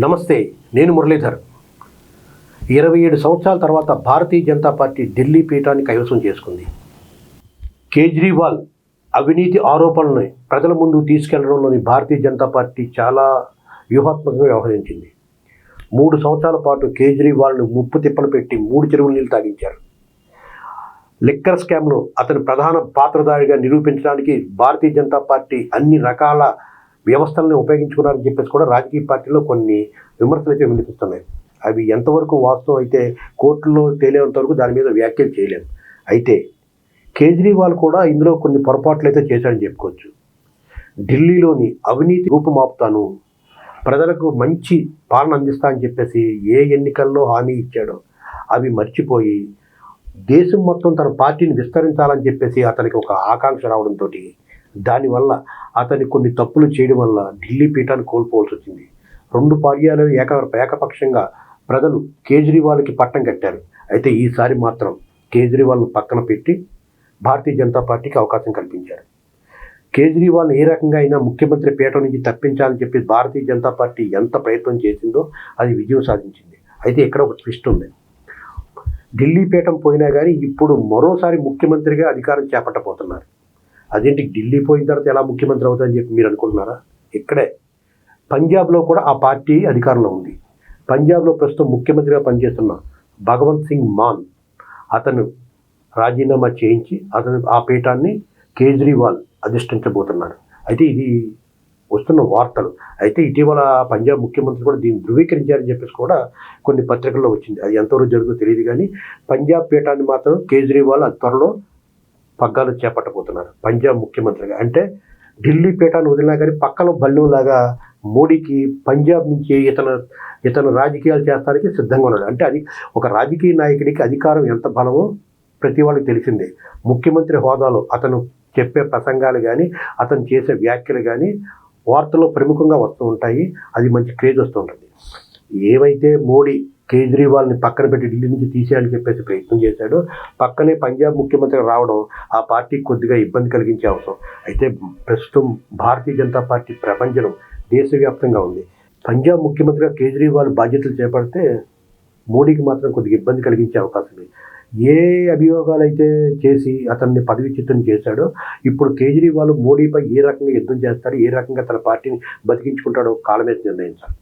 నమస్తే నేను మురళీధర్. ఇరవై ఏడు సంవత్సరాల తర్వాత భారతీయ జనతా పార్టీ ఢిల్లీ పీఠాన్ని కైవసం చేసుకుంది. కేజ్రీవాల్ అవినీతి ఆరోపణలను ప్రజల ముందు తీసుకెళ్ళడంలోని భారతీయ జనతా పార్టీ చాలా వ్యూహాత్మకంగా వ్యవహరించింది. మూడు సంవత్సరాల పాటు కేజ్రీవాల్ను ముప్పు తిప్పలు పెట్టి మూడు చెరువులు నీళ్ళు తాగించారు. లిక్కర్ స్కామ్లో అతని ప్రధాన పాత్రధారిగా నిరూపించడానికి భారతీయ జనతా పార్టీ అన్ని రకాల వ్యవస్థలను ఉపయోగించుకున్నారని చెప్పేసి కూడా రాజకీయ పార్టీలో కొన్ని విమర్శలు అయితే వినిపిస్తున్నాయి అవి ఎంతవరకు వాస్తవం అయితే కోర్టులో తేలేంత వరకు దాని మీద వ్యాఖ్యలు చేయలేము అయితే కేజ్రీవాల్ కూడా ఇందులో కొన్ని పొరపాట్లు అయితే చేశాడని చెప్పుకోవచ్చు. ఢిల్లీలోని అవినీతి రూపుమాపుతాను ప్రజలకు మంచి పాలన అందిస్తా అని చెప్పేసి ఏ ఎన్నికల్లో హామీ ఇచ్చాడో అవి మర్చిపోయి దేశం మొత్తం తన పార్టీని విస్తరించాలని చెప్పేసి అతనికి ఒక ఆకాంక్ష రావడంతో దానివల్ల అతని కొన్ని తప్పులు చేయడం వల్ల ఢిల్లీ పీఠాన్ని కోల్పోవాల్సి వచ్చింది. రెండు పార్యాలు ఏక ఏకపక్షంగా ప్రజలు కేజ్రీవాల్కి పట్టం కట్టారు. అయితే ఈసారి మాత్రం కేజ్రీవాల్ను పక్కన పెట్టి భారతీయ జనతా పార్టీకి అవకాశం కల్పించారు. కేజ్రీవాల్ని ఏ రకంగా అయినా ముఖ్యమంత్రి పీఠం నుంచి తప్పించాలని చెప్పి భారతీయ జనతా పార్టీ ఎంత ప్రయత్నం చేసిందో అది విజయం సాధించింది. అయితే ఇక్కడ ఒక ట్విస్ట్ ఉంది. ఢిల్లీ పీఠం పోయినా కానీ ఇప్పుడు మరోసారి ముఖ్యమంత్రిగా అధికారం చేపట్టబోతున్నారు. అదేంటి ఢిల్లీ పోయిన తర్వాత ఎలా ముఖ్యమంత్రి అవుతుందని చెప్పి మీరు అనుకుంటున్నారా? ఇక్కడే. పంజాబ్లో కూడా ఆ పార్టీ అధికారంలో ఉంది. పంజాబ్లో ప్రస్తుతం ముఖ్యమంత్రిగా పనిచేస్తున్న భగవంత్ సింగ్ మాన్ అతను రాజీనామా చేయించి అతను ఆ పీఠాన్ని కేజ్రీవాల్ అధిష్ఠించబోతున్నాడు అయితే ఇది వస్తున్న వార్తలు. అయితే ఇటీవల పంజాబ్ ముఖ్యమంత్రి కూడా దీన్ని ధృవీకరించారని చెప్పేసి కూడా కొన్ని పత్రికల్లో వచ్చింది. అది ఎంతవరకు జరుగుతుందో తెలియదు కానీ పంజాబ్ పీఠాన్ని మాత్రం కేజ్రీవాల్ త్వరలో పగ్గాలు చేపట్టబోతున్నారు. పంజాబ్ ముఖ్యమంత్రిగా. అంటే ఢిల్లీ పేటాను వదిలినా కానీ పక్కలో బల్లంలాగా మోడీకి పంజాబ్ నుంచి ఇతను ఇతను రాజకీయాలు చేస్తానికి సిద్ధంగా ఉన్నాడు. అంటే అది ఒక రాజకీయ నాయకుడికి అధికారం ఎంత బలమో ప్రతి వాళ్ళకి తెలిసిందే. ముఖ్యమంత్రి హోదాలో అతను చెప్పే ప్రసంగాలు కానీ అతను చేసే వ్యాఖ్యలు కానీ వార్తల్లో ప్రముఖంగా వస్తూ ఉంటాయి. అది మంచి క్రేజ్ వస్తూ ఉంటుంది. ఏవైతే మోడీ కేజ్రీవాల్ని పక్కన పెట్టి ఢిల్లీ నుంచి తీసేయాలని చెప్పేసి ప్రయత్నం చేశాడు. పక్కనే పంజాబ్ ముఖ్యమంత్రి రావడం ఆ పార్టీకి కొద్దిగా ఇబ్బంది కలిగించే అవసరం. అయితే ప్రస్తుతం భారతీయ జనతా పార్టీ ప్రపంచం దేశవ్యాప్తంగా ఉంది. పంజాబ్ ముఖ్యమంత్రిగా కేజ్రీవాల్ బాధ్యతలు చేపడితే మోడీకి మాత్రం కొద్దిగా ఇబ్బంది కలిగించే అవకాశం ఉంది. ఏ అభియోగాలు అయితే చేసి అతన్ని పదవిచ్యుతం చేశాడో ఇప్పుడు కేజ్రీవాల్ మోడీపై ఏ రకంగా యుద్ధం చేస్తాడు ఏ రకంగా తన పార్టీని బతికించుకుంటాడో కాలమే నిర్ణయించాలి.